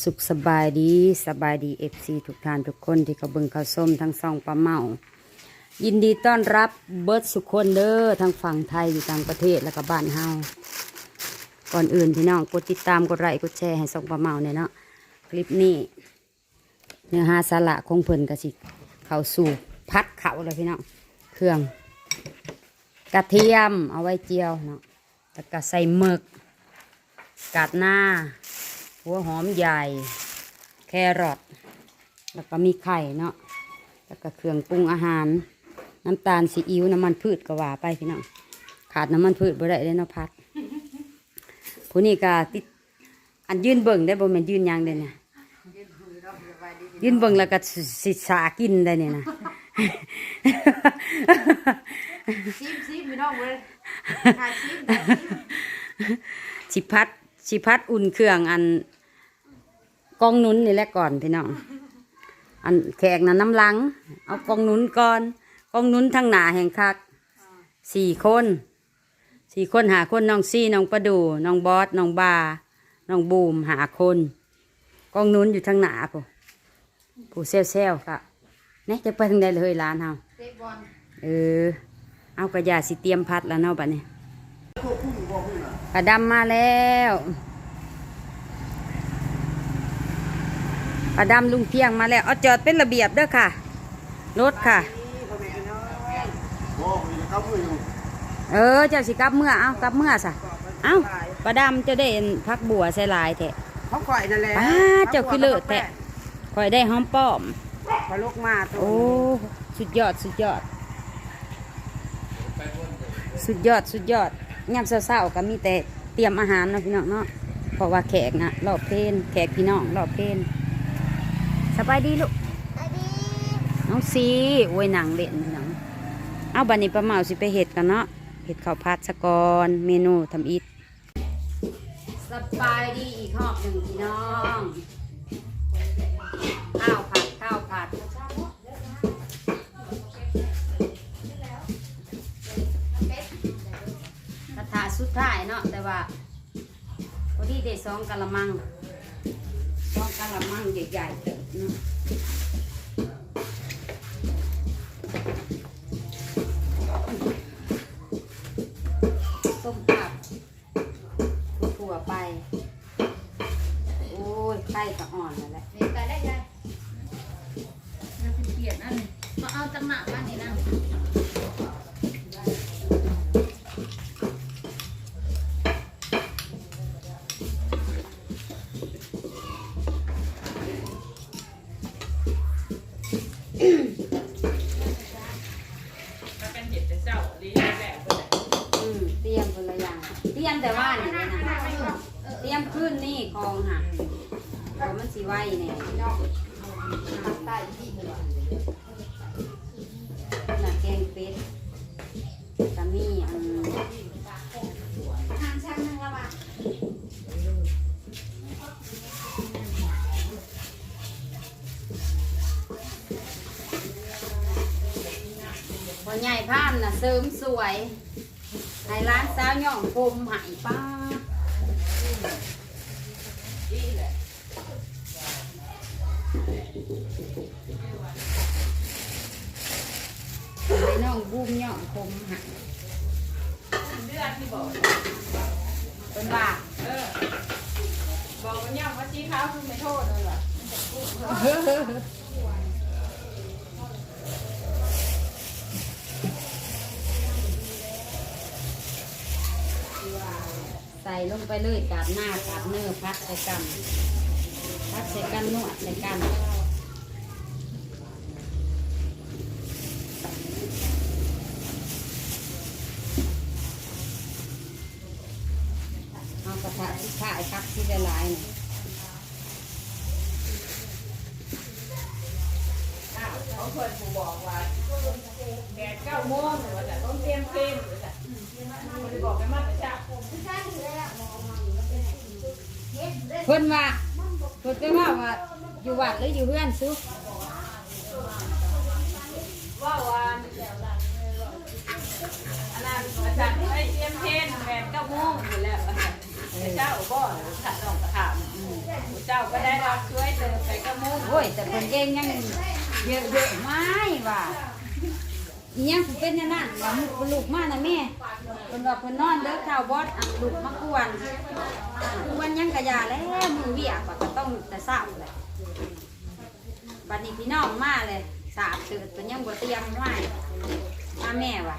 สุขสบายดีสบายดีเอฟซีทุกท่านทุกคนที่เขาเบิ่งเขาส้มทั้งสองปลาเมา ยินดีต้อนรับเบิร์ดสุขคนเด้อทั้งฝั่งไทยอยู่ต่างประเทศแล้วก็บ้านเฮาก่อนอื่นพี่น้องกดติดตามกดไลค์กดแชร์ให้สองปลาเมาเนี่ยเนาะคลิปนี้ เนื้อหาสาระของเพิ่นก็สิเข้าสู่พัดเขาเลยพี่น้องเครื่อง กระเทียมเอาไว้เจียวเนาะแล้วก็ใส่หมึกกาดหน้า หัวหอมใหญ่ แครอทแล้วก็มีไข่เนาะแล้วก็เครื่องปรุงอาหาร น้ำตาลซีอิ๊วน้ำมันพืชก็ว่าไปพี่น้องขาดน้ำมันพืชบ่ได้เลยเนาะพัดผู้นี้ก็ติดอันยืนเบิ่งได้บ่แม่นยืนหยังได้เนี่ยยืนเบิ่งแล้วก็สิสากินได้เนี่ยนะซิมซิมพี่น้องเว้ยถ่ายซิมสิพัดสิพัดอุ่นเครื่องอัน กองหนุนนี่แหละก่อนพี่น้องอันแขกนะน้ำลัง เอากองหนุนก่อนกองหนุนทั้งหนาแห่งคักสี่คนสี่คนหาคนน้องซี่น้องประดูน้องบอสน้องบาน้องบูมหาคนกองหนุนอยู่ทางหนาผู้ผู้เซลเซลค่ะเนี่ยจะไปทางใดเลยร้านเฮาเออเอากระยาสิเตรียมพัดแล้วเนาะบัดนี้ปลาดำมาแล้ว ปลาดำลุงเพียงมาแล้วเอาจอดเป็นระเบียบเด้อค่ะ รถค่ะ เออเจ้าสิกลับเมื่อเอากลับเมื่อสะเอาปลาดำจะได้เห็นพักบัวใส่ลายแท้เขาข่อยนั่นแหละป้าเจ้าคือเลิศแท้คอยได้หอมป้อมพอลูกมาตัวโอ้สุดยอดสุดยอด สุดยอดสุดยอดยามเช้าๆก็มีแต่เตรียมอาหารเนาะพี่น้องเนาะเพราะว่าแขกนะรอบเพลนแขกพี่น้องรอบเพลน สบายดีลูกน้องซีโอ้ยหนังเล่นพี่น้องเอาบันนี้ป้าเมาสิไปเห็ดกันเนาะเห็ดข้าวผัดสะกอนเมนูทำอิฐสบายดีอีกหอบหนึ่งพี่น้องข้าวผัดข้าวผัดกระถาสุดท้ายเนาะแต่ว่าพอดีได้สองกะละมัง สองกะละมังใหญ่ๆเติบเนาะ แต่ว่านี่นะเตรียมขึ้นนี่กองหักเพรามันสีไหวเนี่ยทางใต้ที่เอหนักแกงเป็ดกะมีอันทางช่างนึงละมาพอใหญ่พานน่ะเสริมสวย ให้ร้านสาวย่องคมใหายป้าให้น้องบูมย่องคมใหายเลือดที่บอกเป็นว่าเออบอกว่าเนี่ยว่าชี้ขาวคือไม่โทษเลยว่ะใส่ลงไปเลยกาดหน้ากาดเนื้อพักใส่กันพักใส่กันนวดใส่กันเอากระทะที่ข่ายพักที่ละลายนี่อ้าวเขาเคยผูบอกว่าแดดเก้าโมงหรือว่าจะต้องเตรียมเต็มหรือจะมันจะบอกกันมาแต่เช้า เพิ่นว่าเพิ่นไปว่าว่าอยู่วัดหรืออยู่เพื่อนซุว่าวันอันนั้นอาจารย์ให้เตรียมเทนแดดเก้าโมงอยู่แล้วแต่เจ้าบ่ถ้าต้องถามเจ้จ้าก็ได้รับช่วยเติมใส่กระมุงโอ้ยแต่เพิ่นเองยังเยอะเยอะๆไม่ว่าอีหยังสิเป็นอย่างนั้นว่ามึงเป็นลูกมานะแม่เพิ่นว่าเพิ่นนอนเด้อข้าวบอสอันลูกมากวนกวนหยังกะยาแล้วมือเวียกว่าก็ต้องแต่เช้าแหละบัดนี้พี่น้องมาเลยสาบเสือตัวยังบ่เตรียมไว้มาแม่ว่ะ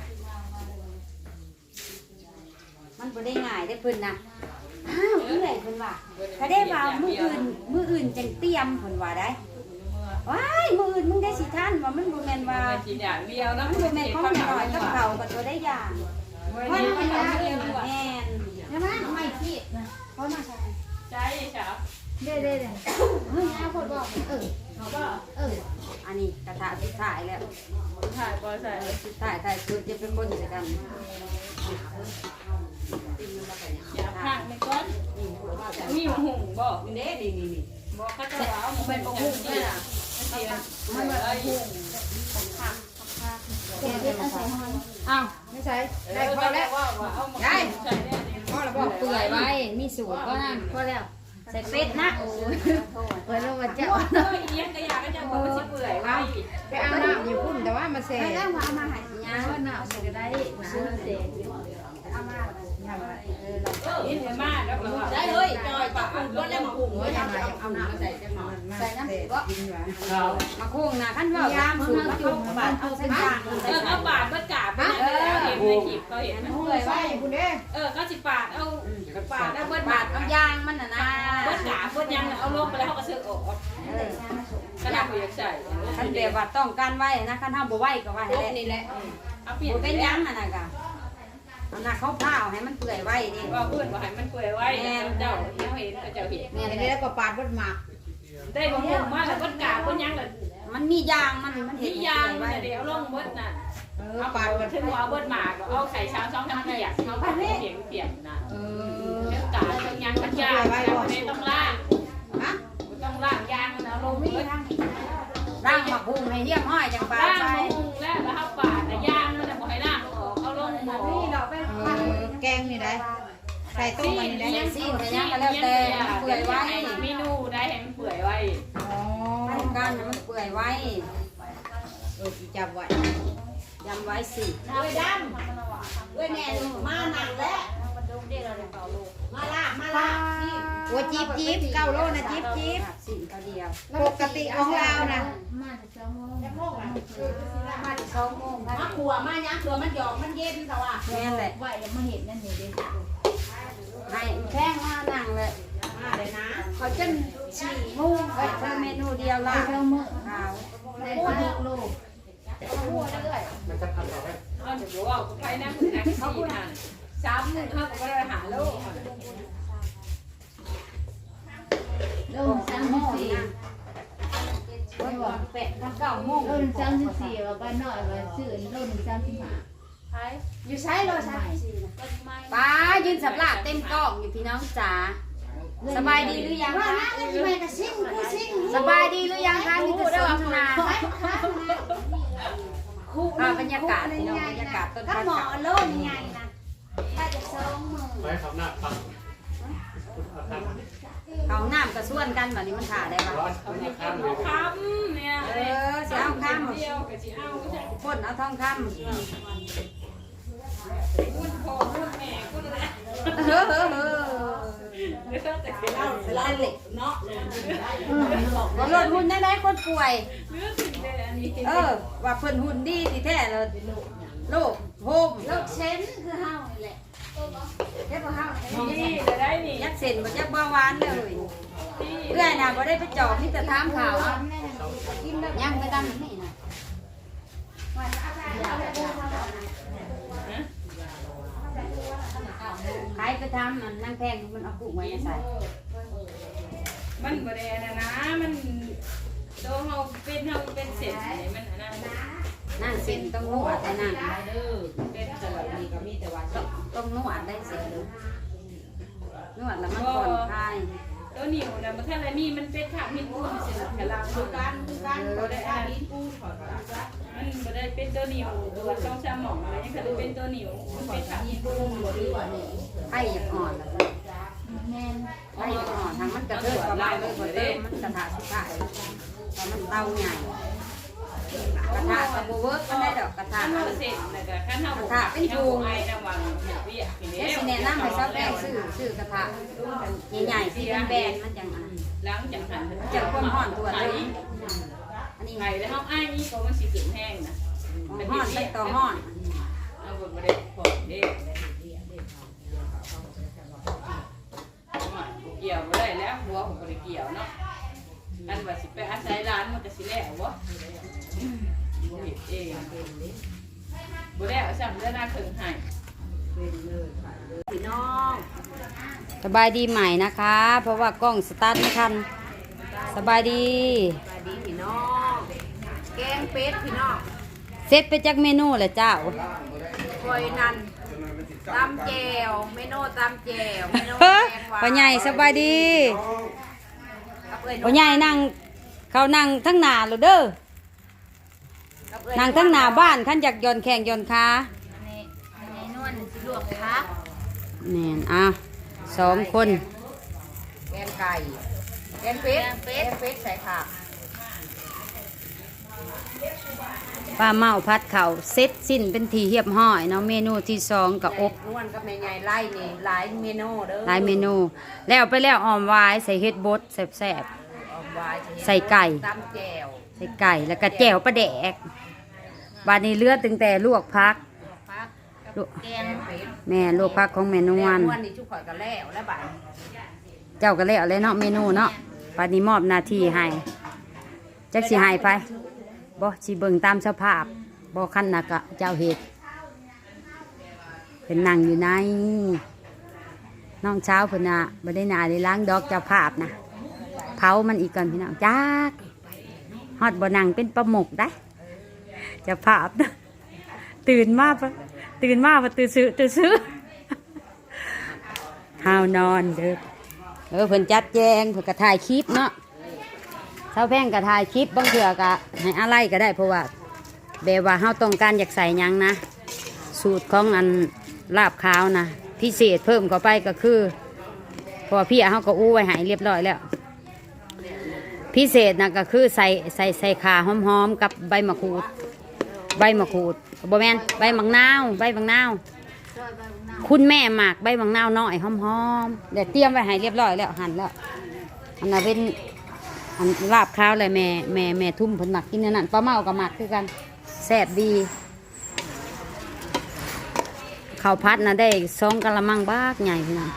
มันบ่ได้ง่ายได้อเพิ่นนะอ้าวเอื่อยเพิ่นว่าก็ได้ว่ามื้ออื่นมื้ออื่นจังเตรียมเพิ่นว่าได้ว้ายมืออื่นมึงได้สิท่านว่ามันบ่แม่นว่ามากินอย่างเดียวนะมันบ่แม่นของหน่อยกับเขากับตัวได้อย่าง วันมันนี้มัมันนยาเอาเอเองงว่ะแม่นใช่ไหมไม่คิดนะเพราะมาใช่ใช่จ้ะเด้เด้เด้เฮ้ยเอาคนบอกเออเขาก็เอออันนี้กระทะสุดท้ายแล้วถ่ายบอใส่สุดท้ายท้ายสุดจะเป็นคนจะกันอย่าพักในก้อนมีหุ่งบอกเด้นี่นี่นี่บอกเขาจะว่ามันเป็นหุ่งเนี่ยนะมันเป็นหุ่ง อาใส่ห้อาวไม่ใช่ได้พอแล้วว่าว่าเอามาใส่เนี่ยพอแล้วบอกเปื่อยไว้ มีสูตรก็นั่นพอแล้วใส่เป็ดนะโอ้ยเปิดแล้วมาเจ้าเอียงกระยาก็จะบอกว่าสิเปื่อยไว้ไปเอาน้ำอยู่พุ่นแต่ว่ามาเซ่ไปแล้วมาเอามาหายาว่าหนาวก็ได้ซื้อเด็กเอามา นี่เดี๋ยวมาแล้วก็ว่าได้เลยจอยปากพุ่นรถแล้วมาพุ่งไว้ทำไมเอาน้าใส่จังหน่อยใส่น้ำก็กินหวานมาโค้งนะขั้นว่าตามสูตรมาเข้าบาดเอาเส้นทางเออเอาบาดเบิดกาบไปแล้วเห็นในคลิปเขาเห็นพุ่งเลยไว้พุ่นเด้เออก็สิปาดเอาปาดเอาเบิดบาบาดเอาเอายางมันน่ะนะเบิดกาบเบิดยังเอาลงไปแล้วเขาก็ซื้อออกเออกระดาษอยากใส่คันแบบว่าต้องการไว้นะคันห้ามบ่ไหวก็ไว้ให้แหละนี่แหละเอาเปลี่ยนบ่เป็เป็นยังงอะนะกะ เอาหน้าเขาเผาให้มันเปื่อยไว้ดิว่าเพื่อนว่าให้มันเปื่อยไว้เจ้าเห็นเขาเห็นเจ้าเห็นเนี่ยอันแหนี้ละแล้วก็ปาดบดหมากได้บางคนมาแล้วเบิดกาบเบิดยังเลยมันมียางมันมันเห็นี่นยางไว้เดี๋ยวลงเบิดน่ะเออเอาปาปาดดบดถึงเอาเบิดหมากเอาไข่ช้างสองทำเปียกเขาผัดเปียกเปียกนะเออเบิดกาบต้องยังกันยางไม่ต้องล่างฮะต้องล่างยางนะลงเบิดร่างมาพุงให้เยี่ยมห้อยจังปลาล่างไปมาหุงแล้วแล้วเขาปา งนี่ได้ใส่ต้มมันนี่ได้ซีนแต่ยังก็แล้วแต่มันเปื่อยไว้เมนูได้ให้มันเปื่อยไว้อ๋อต้องการให้มันเปื่อยไว้เออจับไว้ยำไว้สิเอ้ยดำเอ้ยแน่มาหนังแล้ว มาละมาละโอ้จิ๊บจิ๊บเก้าโลนะจิ๊บจิ๊บสินเขาเดียวปกติของเรานะมาจากเช้าโมงมาที่สองโมงมาขัวมายังเผื่อมันหยอกมันเย็นแต่ว่าแม่นแหละไหวแล้วมาเห็นนั่นนี่เด้ให้แข้งมานั่งเลยมาเลยนะเขาจนสี่โมงเอ้ยเธอเมนูเดียวไปละเช้าโมงขาวได้สิบโลเอาเดี๋ยวว่าไปนั่งนักเขาพูดนะ สามหนึ่งเขาก็ได้หาโลกเริ่มสามสิบสี่เพิ่บอกแปดทั้งเก้าโมงเริ่มสามสิบสี่ว่าบ้านน้อยว่าซื้อเริ่มสามสิบห้าอยู่ใช้โลสามสี่ป้ายืนสับหลาเต็มกล้องอยู่พี่น้องจ๋าสบายดีหรือยังคะสบายดีหรือยังคะมีแต่เสนทนาอ่บรรยากาศพี่น้องบรรยากาศต้นถ้าข้าวหมอขาวโลดใหญ่นะ ถ้าจะสองมือไว้เขาหน้าปังเอาทเขาน้ำกระส่วนกันแบบนี้มันขาได้ปะำร้อนเอาหน้าข้ามเลยคำเนี่ยเออสิเอาข้ามเดียวกับสิเอาใช่พ่นเอาทองคคุณพ่อคุณแม่คุณแม่ำเฮ้อเฮ้อเฮ้อเรื่องแต่เล่าเล่นเหล็กเนาะว่าลดหุ่นได้ไหมคนป่วยเรื่องสิ่งใดอันนี้เออว่าเพิ่นหุ่นดีที่แท้เลย โลกโฮมโลกเซนคือเฮานี่แหละแค่พอเฮานี่จะได้นี่ยักษ์เส้นบ่ยักษ์เบาหวานเลยที่เอื้อยน่ะบ่ได้ไปจอบมีแต่ถามข่าวเอายังไปตามนี่น่ะขายไปทำมันนั่งแพงมันเอากุ้งไว้ใส่มันบริเวณนะมันโตเฮาเป็นเฮาเป็นเศษมันอันนั้น นั่งเส้นต้องนวดได้นั่งเด้อเป็นสลัดนี่ก็มีแต่ว่าต้องต้องนวดได้เส้นนวดแล้วมันผ่อนคลายตัวนิ้วนะมันถ้าอะไรนี่มันเป็นขาพินปูเสร็จแล้วลาคือกันคือกันบ่ได้อันนี้ปูถอดมันบ่ได้เป็นตัวนิ้วตัวช่องสมองอะไรยังคือเป็นตัวนิ้วมันเป็นขาพินปูนไข้อยากอ่อนแล้วแม่ไอ้ห่อนทางมันกระเทิดประมาณเลยบ่เติมมันกระทะสุดท้ายเพราะมันเตาใหญ่ กระทะกระโบเวิร์กก็ได้ดอกกระทะขั้นเฮาเสร็จแล้วก็ขั้นเฮาบ่ค่ะเป็นถุงไอ้ระวังเฮ็ดเวียกนี่เดี๋ยวสิแนะนำให้ชาวแป้งซื้อซื้อกระทะใหญ่ๆที่เป็นแบรนด์มันจังอันหลังจากนั้นเจอความร้อนตัวเลยอันนี้ไงแล้วเฮาอ้ายนี่ก็มันสิขึ้นแห้งนะห่อนใส่ต่อห่อน เอาบนบ่ได้พอเด้เกี่ยวบ่ได้แล้วหัวผมบ่ได้เกี่ยวเนาะ อันว่าสิไปอาศัยร้านมันก็สิแล้วบ่บ่เฮ็ดเองบ่ได้เอาสั่งเดือนหน้าครึ่งให้พี่น้องสบายดีใหม่นะคะ เพราะว่ากล้องสตาร์ทไม่ทันสบายดีสวัสดีพี่น้องแกงเป็ดพี่น้องเสร็จไปจากเมนูเลยเจ้าคอยนันตำแจวเมนูตำแจวเมนูเฮ้ยแกงหวานพ่อใหญ่สบายดีกับ เอ้ยพ่อใหญ่นั่งเขานั่งทั้งหน้าเลยเด้อกับเอ้ยนั่งทั้งหน้าบ้านขันจากยอนแข่งยอนขาในในนวลสิลวกพักแน่นอะสองคน แกงไก่แกงเป็ดแกงเป็ดใส่ผัก ป้าเมาพัดเข่าวเซ็ตสิ้นเป็นทีเหียบห้อยเนาะเมนูที่สองกับอบนวลกับแม่ใหญ่ไล่นี่หลายเมนูเด้อหลายเมนู แล้วไปแล้วออมวายใส่เฮ็ดบดแซ่บออมไว้ใส่ไก่ ตำแจวๆใส่ไก่แล้วก็แจ่วปลาแดกบานนี้เลือดตึงแต่ลวกพัก พักลวกแกงเป็ดแม่ลวกพักของแม่นวลนวลนี่ชุกข่อยก็แล้วแล้วบัดเจ้าก็แล้วเลยเนาะเมนูเนาะบานนี้มอบหน้าที่ให้จักสิให้ไป บ่สิเบิงตามสภาพบ่คันน่ะก็เจ้าเฮ็ดเพิ่นนั่งอยู่ในน้องเช้าเพนน่ะบ่ได้นาได้ล้างดอกเจ้าภาพนะเผามันอีกก่อนพี่น้องจักฮอดบ่นั่งเป็นประมกได้เจ้าภาพนะตื่นมาปะตื่นมาปะตื่นซื้อตื่นซื้อห้าวนอนเด้อเออเพิ่นจัดแจงเพิ่นก็ถ่ายคลิปเนาะ เท่าแพงก็ถ่ายคลิปบางเถื่อก็ให้อะไรก็ได้เพราะว่าแบบว่าเฮาต้องการอยากใส่หยังนะ สูตรของอันลาบขาวนะพิเศษเพิ่มเข้าไปก็คือเพราะพี่เฮาก็อู้ไว้ให้เรียบร้อยแล้ว พิเศษนะก็คือใส่ใส่ใส่ขาหอมๆกับใบมะกรูด ใบมะกรูดบแมนใบมังนาวใบมังนาวคุณแม่หมักใบมังนาวน้อยหอมๆเดี๋ยวเตรียมไว้ให้เรียบร้อยแล้วหั่นแล้วอันนั้นเป็น อันลาบข้าวเลยแม่แม่แม่ทุ่มเพิ่นหมักกินอันนั่นปลาเมากับหมักคือกันแซ่บดีข้าวพัดนะได้สองกะละมังบากใหญ่พี่น้อง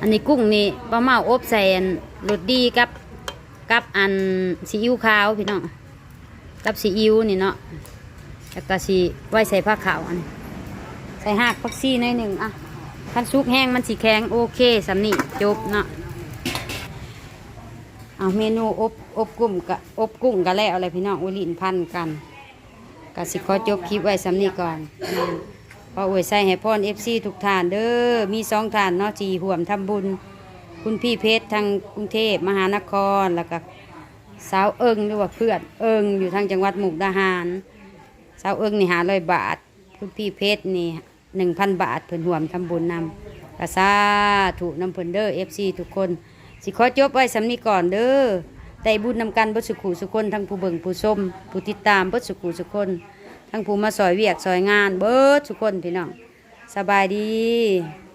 อันนี้กุ้งนี่ปลาเมาอบใส่อันรสดีกับกับอันซีอิ๊วขาวพี่น้องกับซีอิ๊วนี่เนาะแล้วก็สีไว้ใส่ผ้าขาวอันใส่หากพักซี่หน่อยหนึ่งอะ คันซุกแห้งมันสีแข็งโอเคสำนี่จบเนาะเอาเมนูอบอบกุ้งกะอบกุ้งกะแล้วอะไรพี่น้องอุลินพันกันกะสิขอจบคลิปไว้สำนี่ก่อนพออวยใส่ให้พรเอฟซีทุกทานเด้อมีสองทานเนาะจีห่วมทำบุญ คุณพี่เพชรทางกรุงเทพมหานครแล้วก็สาวเอิงหรือว่าเพื่อนเอิงอยู่ทางจังหวัดมุกดาหาร สาวเอิงนี่หาร้อยบาท คุณพี่เพชรนี่ หนึ่งพันบาทเพิ่นห่วมทำบุญนำกระซาถูกนำเพิ่นเด้อเอฟซีทุกคน สิขอจบไว้สำนี้ก่อนเด้อแต่บุญนำกันเบดสุขูสุคนทั้งผู้เบิ่งผู้ชมผู้ติดตามเบดสุขูสุคนทั้งผู้มาซอยเวียกซอยงานเบิดสุคนพี่น้องสบายดี